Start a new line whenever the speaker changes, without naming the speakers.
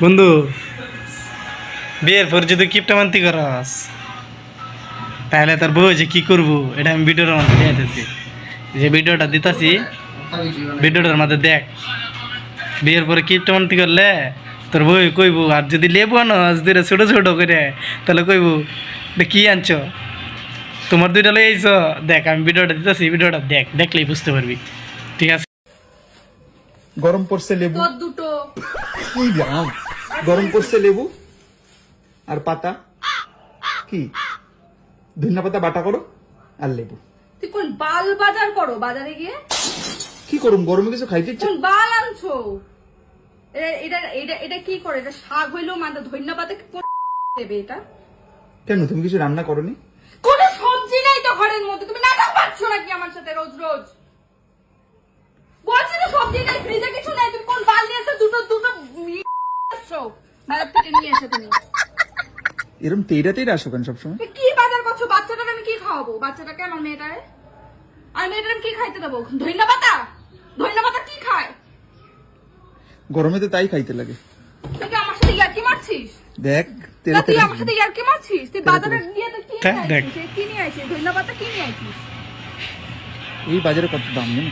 বন্ধু, বিয়ের পর যদি কিপটা মান্তি করাস, তাহলে তোর বউ যে কি করব, এটা আমি ভিডিওর মধ্যে দিতেছি যে ভিডিওটা দিতাছি ভিডিওটার মধ্যে দেখ। বিয়ের পরে কিপটা মান্তি করলে তোর বউ কইব, আর যদি লেবু আনস, দুইটা ছোট ছোট করে, তাহলে কইব, "এটা কি আনছো? তোমার দুইটা আইছ? দেখ, আমি ভিডিওটা দিতেছি ভিডিওটা দেখ, দেখলেই বুঝতে পারবি। ঠিক আছে?
গরম পড়ছে লেবু?
দুটো।
কি গরম পড়ছে লেবু আর পাতা। কি? ধনিয়া পাতা বাটা করো আর লেবু।
তুই কোন বাল বাজার করো বাজারে গিয়ে?
কি করুম? গরমে কিছু খাইতে ইচ্ছে?
কোন বাল আনছো? এ- এটা এটা এটা কি করে? এটা শাক হইলেও মানে ধন্যবাদ দেবে এটা?
কেন? তুমি কিছু রান্না করনি?
কোনো সবজি নাই তো ঘরের মধ্যে। তুমি নাটক পাচ্ছ নাকি আমার সাথে রোজ রোজ বলছি তো সবজি নাই ফ্রিজে কিছু নাই তুমি কোন বাল নিয়ে এসে দুটো দুটো ই- আসছো বাজার থেকে নিয়ে এসে তুমি।
এরকম তেইরা তেইরা আসো কেন সবসময়?
কি বাজার করছ? বাচ্চাটাকে আমি কি খাওয়াবো? বাচ্চাটাকে আমার মেয়েটারে? আর মেয়েটাকে কি খাইতে দেবো? ধন্যবাদ ধন্যবাদ কি খায়?
গরমে তো তাই খাইতে লাগে।
তুই কি আমার সাথে ইয়ার্কি মারছিস?
দেখ তেরা
তুই আমার সাথে ইয়ার্কি মারছিস? তুই বাজারে গিয়ে তো কি
দেখ,
নিয়ে আইছিস? কি নিয়ে আইছিস? ধন্যবাদ কি নিয়ে আইছিস?
এই বাজারে কত দাম জানো?